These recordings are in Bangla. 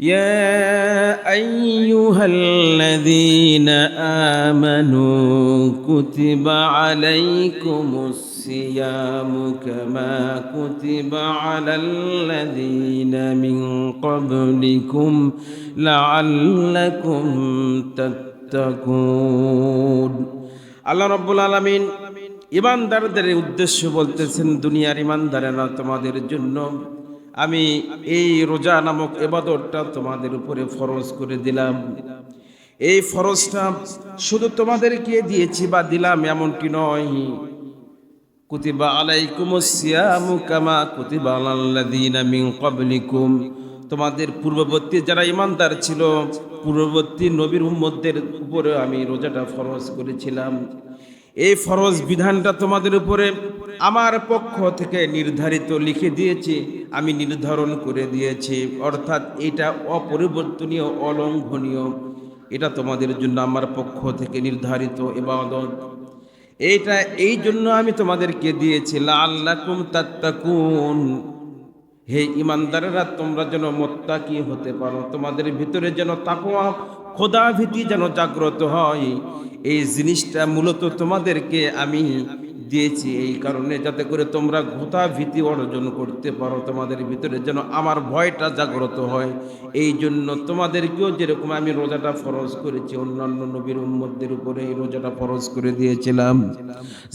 يا أيها الذين آمنوا كتب عليكم الصيام كما كتب على الذين من قبلكم لعلكم تتقون আল্লাহ রব্বুল আলমিন ইমানদারদের উদ্দেশ্য বলতেছেন দুনিয়ার ইমানদারেরা তোমাদের জন্য আমি এই রোজা নামক এবাদতটা তোমাদের উপরে ফরজ করে দিলাম। এই ফরজটা শুধু তোমাদেরকে দিয়েছি বা দিলাম এমনটি নয়। কুতিবা আলাইকুম সিয়ামু কামা কুতিবা আলাল্লাযীনা মিন ক্বাবলিকুম। তোমাদের পূর্ববর্তী যারা ইমানদার ছিল, পূর্ববর্তী নবীর উম্মতদের উপরে আমি রোজাটা ফরজ করেছিলাম। এই ফরজ বিধানটা তোমাদের উপরে আমার পক্ষ থেকে নির্ধারিত লিখে দিয়েছি। আমি নির্ধারণ করে দিয়েছি। অর্থাৎ এটা অপরিবর্তনীয়, অলঙ্ঘনীয়। এটা তোমাদের জন্য আমার পক্ষ থেকে নির্ধারিত এবাদত এইটা, এই জন্য আমি তোমাদেরকে দিয়েছি লাল্লাকুম তাত্তাকুন। হে ইমানদারেরা, তোমরা যেন মোত্তাকি হতে পারো। তোমাদের ভিতরে যেন তাকওয়া খোদা ভীতি যেন জাগ্রত হয়। এই জিনিসটা মূলত তোমাদেরকে আমি দিয়েছি এই কারণে যাতে করে তোমরা ঘোতা ভীতি অর্জন করতে পারো তোমাদের ভিতরে, যেন আমার ভয়টা জাগ্রত হয়। এই জন্য তোমাদেরকেও যেরকম আমি রোজাটা ফরজ করেছি, অন্যান্য নবীর উম্মতদের উপরে এই রোজাটা ফরজ করে দিয়েছিলাম।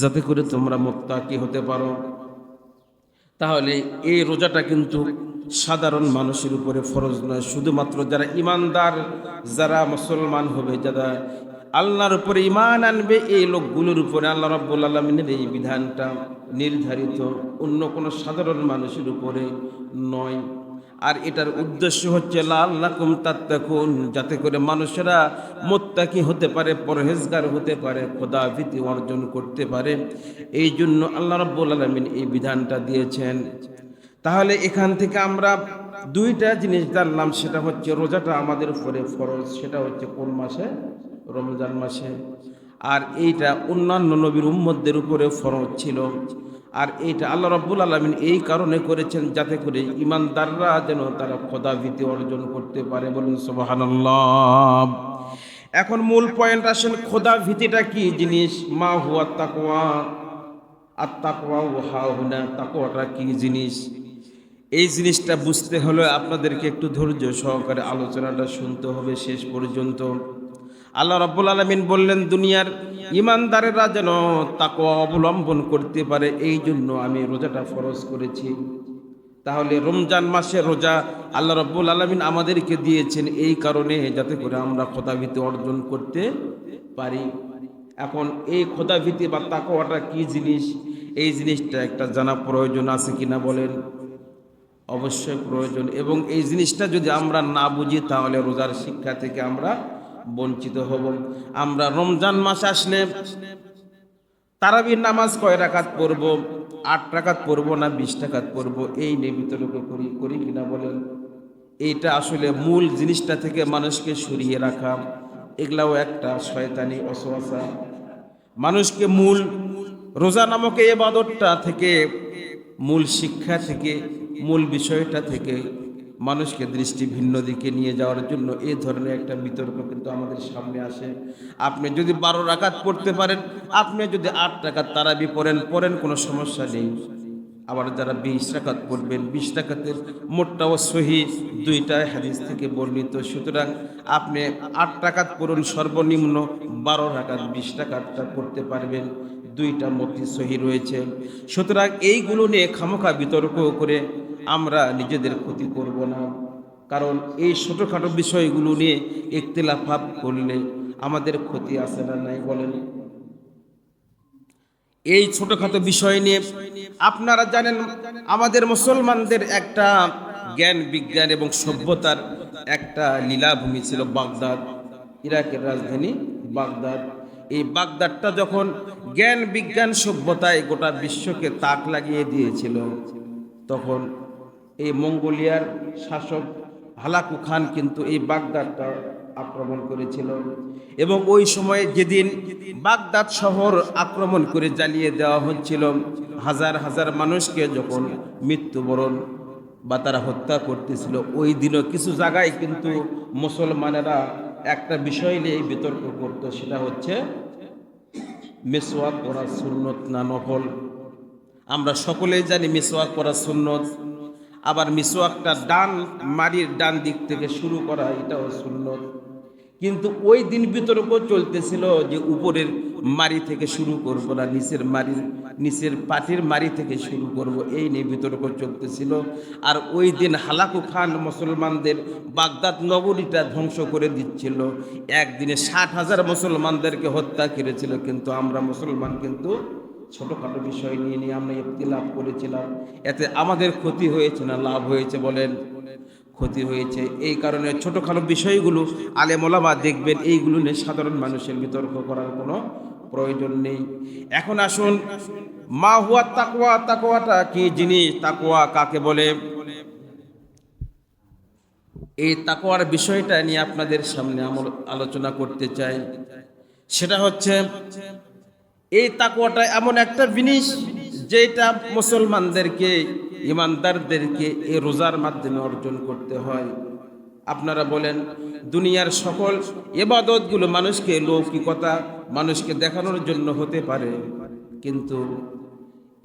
যাতে করে তোমরা মোত্তাকি হতে পারো। তাহলে এই রোজাটা কিন্তু সাধারণ মানুষের উপরে ফরজ নয়। শুধুমাত্র যারা ইমানদার, যারা মুসলমান হবে, যারা আল্লাহর উপরে ইমান আনবে, এই লোকগুলোর উপরে আল্লাহ রাব্বুল আলমিনের এই বিধানটা নির্ধারিত। অন্য কোনো সাধারণ মানুষের উপরে নয়। আর এটার উদ্দেশ্য হচ্ছে লাল্লাকুম তাত্তাকুন, যাতে করে মানুষেরা মোত্তাকি হতে পারে, পরহেজগার হতে পারে খোদা ভীতি অর্জন করতে পারে। এই জন্য আল্লাহ রাব্বুল আলমিন এই বিধানটা দিয়েছেন। তাহলে এখান থেকে আমরা দুইটা জিনিস জানলাম, সেটা হচ্ছে রোজাটা আমাদের উপরে ফরজ, সেটা হচ্ছে কোন মাসে? রমজান মাসে। আর এইটা অন্যান্য নবীর উম্মতদের উপরে ফরজ ছিল। আর এইটা আল্লাহ রাব্বুল আলমিন এই কারণে করেছেন যাতে করে ইমানদাররা যেন তারা খোদা ভীতি অর্জন করতে পারে বলুন সুবহানাল্লাহ। এখন মূল পয়েন্ট আসেন খোদা ভীতিটা কি জিনিস? মা হুয়া তাকওয়া। আর তাকওয়া ও হা হুনা, তাকওয়াটা কি জিনিস? এই জিনিসটা বুঝতে হলে আপনাদেরকে একটু ধৈর্য সহকারে আলোচনাটা শুনতে হবে শেষ পর্যন্ত। আল্লাহ রাব্বুল আলমিন বললেন, দুনিয়ার ইমানদারেরা যেন তাকে অবলম্বন করতে পারে, এই জন্য আমি রোজাটা ফরজ করেছি। তাহলে রমজান মাসে রোজা আল্লাহ রব্বুল আলমিন আমাদেরকে দিয়েছেন এই কারণে যাতে করে আমরা খোদাভীতি অর্জন করতে পারি। এখন এই খোদাভীতি বা তাকওয়াটা কি জিনিস? এই জিনিসটা একটা জানা প্রয়োজন আছে কিনা বলেন? অবশ্যই প্রয়োজন। এবং এই জিনিসটা যদি আমরা না বুঝি, তাহলে রোজার শিক্ষা থেকে আমরা বঞ্চিত হব। আমরা রমজান মাস আসলে তারাবির নামাজ কয় রাকাত পড়ব? আট টাকাত পড়ব না বিশ টাকাত পড়ব? এই নিয়ে বিতর্ক করি করি কিনা বলেন? এইটা আসলে মূল জিনিসটা থেকে মানুষকে সরিয়ে রাখা। এগুলাও একটা শয়তানি অসোয়াশা মানুষকে মূল রোজা নামক এই বাদরটা থেকে, মূল শিক্ষা থেকে, মূল বিষয়টা থেকে মানুষকে দৃষ্টি ভিন্ন দিকে নিয়ে যাওয়ার জন্য এ ধরনের একটা বিতর্ক কিন্তু আমাদের সামনে আসে। আপনি যদি বারো রাকাত পড়তে পারেন, আপনি যদি আট টাকার তারাবি পড়েন পড়েন কোনো সমস্যা নেই। আবার যারা বিশ টাকাত পড়বেন, বিশ টাকাতের মোটটাও সহি দুইটাই হাদিস থেকে বর্ণিত। সুতরাং আপনি আট টাকাত পড়ুন, সর্বনিম্ন বারো টাকাত বিশ টাকাতটা পড়তে পারবেন। দুইটা মতি সহি রয়েছে। সুতরাং এইগুলো নিয়ে খামোখা বিতর্ক করে আমরা নিজেদের ক্ষতি করব না। কারণ এই ছোটোখাটো বিষয়গুলো নিয়ে একতেলাফাপ করলে আমাদের ক্ষতি আছে না নাই বলেন। এই ছোটোখাটো বিষয় নিয়ে আপনারা জানেন আমাদের মুসলমানদের একটা জ্ঞান, বিজ্ঞান এবং সভ্যতার একটা লীলাভূমি ছিল বাগদাদ, ইরাকের রাজধানী বাগদাদ। এই বাগদাদটা যখন জ্ঞান, বিজ্ঞান, সভ্যতায় গোটা বিশ্বকে তাক লাগিয়ে দিয়েছিল, তখন এই মঙ্গোলিয়ার শাসক হালাকু খান কিন্তু এই বাগদাদটা আক্রমণ করেছিল। এবং ওই সময়ে যেদিন বাগদাদ শহর আক্রমণ করে জ্বালিয়ে দেওয়া হচ্ছিল, হাজার হাজার মানুষকে যখন মৃত্যুবরণ বা তারা হত্যা করতেছিল, ওই দিনও কিছু জায়গায় কিন্তু মুসলমানেরা একটা বিষয় নিয়ে বিতর্ক করত, সেটা হচ্ছে মেসোয়াক করা সুন্নত না নফল আমরা সকলেই জানি মিসওয়াক করা সুন্নত। আবার মিসওয়াকটা ডান মারির ডান দিক থেকে শুরু করা, এটাও সুন্নত। কিন্তু ওই দিন বিতর্ক চলতেছিল যে উপরের মারি থেকে শুরু করব না, নিচের মারি নিচের পাটির মারি থেকে শুরু করব, এই নিয়ে বিতর্ক চলতেছিল। আর ওই দিন হালাকু খান মুসলমানদের বাগদাদ নগরীটা ধ্বংস করে দিচ্ছিল। একদিনে ষাট হাজার মুসলমানদেরকে হত্যা করেছিল, কিন্তু আমরা মুসলমান কিন্তু ছোটোখাটো বিষয় নিয়ে নিয়ে আমরা ইফতিলাফ করেছিলাম। এতে আমাদের ক্ষতি হয়েছে না লাভ হয়েছে বলেন? ক্ষতি হয়েছে। এই কারণে ছোটোখাটো বিষয়গুলো আলেমোলামা দেখবেন, এইগুলো নিয়ে সাধারণ মানুষের বিতর্ক করার কোনো প্রয়োজন নেই। এখন আসুন, মা হুয়া তাকোয়া তাকোয়াটা কি জিনিস? তাকোয়া কাকে বলে? এই তাকোয়ার বিষয়টা নিয়ে আপনাদের সামনে আমল আলোচনা করতে চাই। সেটা হচ্ছে এই তাকুয়াটা এমন একটা জিনিস যেটা মুসলমানদেরকে, ইমানদারদেরকে এই রোজার মাধ্যমে অর্জন করতে হয়। আপনারা বলেন, দুনিয়ার সকল এবাদতগুলো মানুষকে লৌকিকতা, মানুষকে দেখানোর জন্য হতে পারে, কিন্তু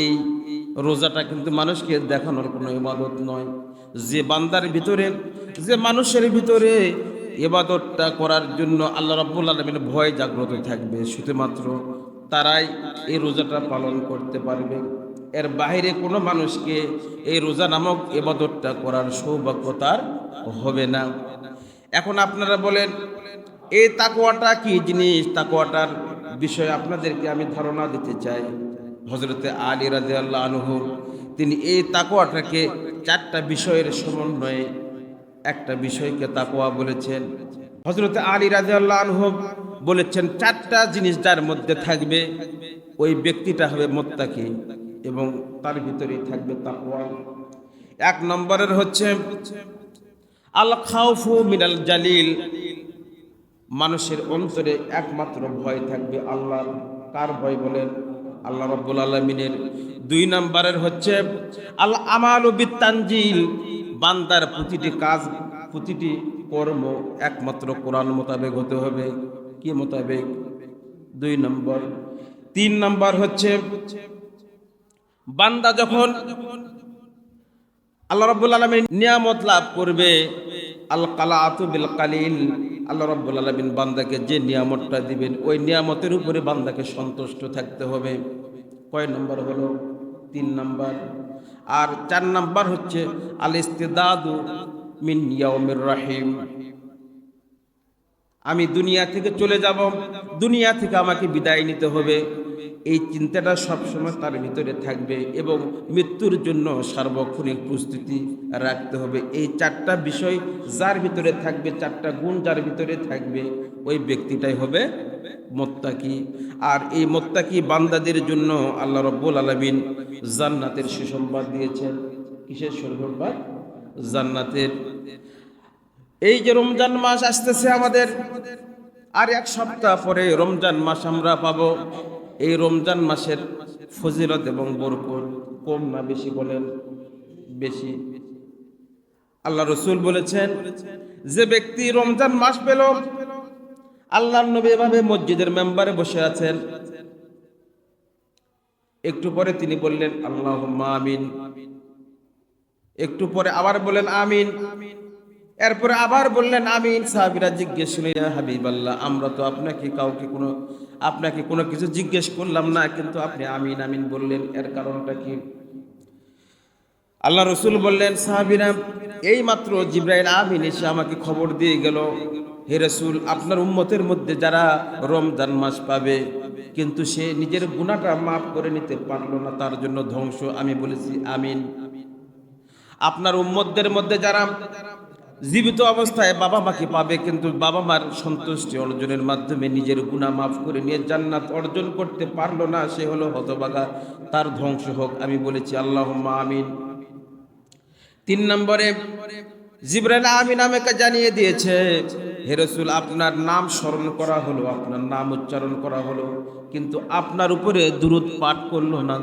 এই রোজাটা কিন্তু মানুষকে দেখানোর কোনো ইবাদত নয়। যে বান্দার ভিতরে, যে মানুষের ভিতরে এবাদতটা করার জন্য আল্লাহ রাব্বুল আলমিন ভয় জাগ্রত থাকবে, শুধুমাত্র তারাই এই রোজাটা পালন করতে পারবে। এর বাইরে কোনো মানুষকে এই রোজা নামক এবাদতটা করার সৌভাগ্য তার হবে না। এখন আপনারা বলেন, এই তাকুয়াটা কি জিনিস? তাকুয়াটার বিষয়ে আপনাদেরকে আমি ধারণা দিতে চাই। হজরতে আলী রাজে আল্লাহ আনহু, তিনি এই তাকুয়াটাকে চারটা বিষয়ের সমন্বয়ে একটা বিষয়কে তাকুয়া বলেছেন। হজরতে আলী রাজে আল্লাহ আনহু বলেছেন, চারটা জিনিস যার মধ্যে থাকবে, ওই ব্যক্তিটা হবে মোত্তাকি এবং তার ভিতরেই থাকবে তাকওয়া। এক নম্বরের হচ্ছে আল খাউফু মিনাল জালিল। মানুষের অন্তরে একমাত্র ভয় থাকবে আল্লাহ কার ভয় বলেন? আল্লাহ রব্বুল আলমিনের। দুই নম্বরের হচ্ছে আল আমাল বিত্তাঞ্জিল বান্দার প্রতিটি কাজ, প্রতিটি কর্ম একমাত্র কোরআন মোতাবেক হতে হবে। কি মোতাবেক? দুই নম্বর। তিন নম্বর হচ্ছে, বান্দা যখন আল্লাহ রব্বুল আলমিন নিয়ামত লাভ করবে আল কালা বিল কালিল আল্লাহ রব্বুল আলমিন বান্দাকে যে নিয়ামতটা দিবেন, ওই নিয়ামতের উপরে বান্দাকে সন্তুষ্ট থাকতে হবে। কয় নম্বর হলো? তিন নম্বর। আর চার নম্বর হচ্ছে আল ইস্তেদাদু মিন ইয়াউমির রাহিম। আমি দুনিয়া থেকে চলে যাব, দুনিয়া থেকে আমাকে বিদায় নিতে হবে। এই চিন্তাটা সবসময় তার ভিতরে থাকবে এবং মৃত্যুর জন্য সার্বক্ষণিক প্রস্তুতি রাখতে হবে। এই চারটা বিষয় যার ভিতরে থাকবে, চারটা গুণ যার ভিতরে থাকবে, ওই ব্যক্তিটাই হবে মোত্তাকি। আর এই মোত্তাকি বান্দাদের জন্য আল্লাহ রব্বুল আলমিন জান্নাতের সুসংবাদ দিয়েছেন। কিসের সুসংবাদ? জান্নাতের এই যে রমজান মাস আসতেছে আমাদের, আর এক সপ্তাহ পরে রমজান মাস আমরা পাবো। এই রমজান মাসের ফজিলত এবং বরকত কম না বেশি বলেন? বেশি। আল্লাহ রসুল বলেছেন, যে ব্যক্তি রমজান মাস পেল আল্লাহ নবী এভাবে মসজিদের মেম্বারে বসে আছেন। একটু পরে তিনি বললেন আল্লাহ আমিন। একটু পরে আবার বললেন, আমিন। এরপরে আবার বললেন, আমিন সাহাবিরা জিজ্ঞেস শুনিয়া হাবিব আল্লাহ আমরা তো আপনাকে কাউকে কোনো, আপনাকে কোনো কিছু জিজ্ঞেস করলাম না, কিন্তু আপনি আমিন আমিন বললেন। এর কারণটা কি? আল্লাহ রসুল বললেন, সাহাবিরা, এই মাত্র জিব্রাইল আমিন এসে আমাকে খবর দিয়ে গেল, হে রসুল, আপনার উম্মতের মধ্যে যারা রমজান মাস পাবে, কিন্তু সে নিজের গুণাটা মাফ করে নিতে পারল না, তার জন্য ধ্বংস। আমি বলেছি, আমিন। আপনার উম্মতদের মধ্যে যারা জীবিত অবস্থায় বাবা মাকে পাবে, কিন্তু বাবা মার সন্তুষ্টি অর্জনের মাধ্যমে নিজের গুণা মাফ করে নিয়ে জান্নাত অর্জন করতে পারল না। সে হলো হতবাগা তার ধ্বংস হোক, আমি বলেছি আল্লাহ আমিন। তিন নম্বরে, জিব্রাইল আমিন আমাকে জানিয়ে দিয়েছে, হে রসুল, আপনার নাম স্মরণ করা হলো, আপনার নাম উচ্চারণ করা হলো, কিন্তু আপনার উপরে দূরত পাঠ করল না।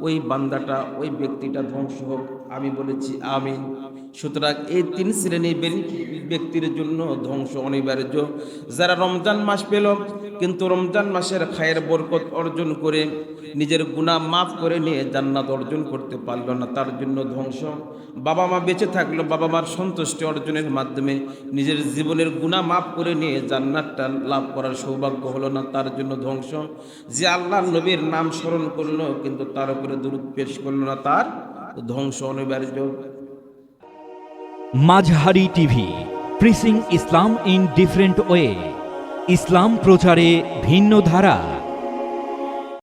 ওই বান্দাটা ওই ব্যক্তিটা ধ্বংস হোক আমি বলেছি আমি সুতরাং এই তিন শ্রেণির ব্যক্তির জন্য ধ্বংস অনিবার্য। যারা রমজান মাস পেল, কিন্তু রমজান মাসের খায়ের বরকত অর্জন করে নিজের গুণা মাফ করে নিয়ে জান্নাত অর্জন করতে পারল না, তার জন্য ধ্বংস। বাবা মা বেঁচে থাকল, বাবা মার সন্তুষ্টি অর্জনের মাধ্যমে নিজের জীবনের গুণা মাফ করে নিয়ে জান্নাতটা লাভ করার সৌভাগ্য হলো না, তার জন্য ধ্বংস। যে আল্লাহ নবীর নাম স্মরণ করল, কিন্তু তার উপরে দূরত পেশ করল না, তার ধ্বংস অনিবার্য। Mazhari TV preaching Islam in different way Islam প্রচারে ভিন্ন ধারা।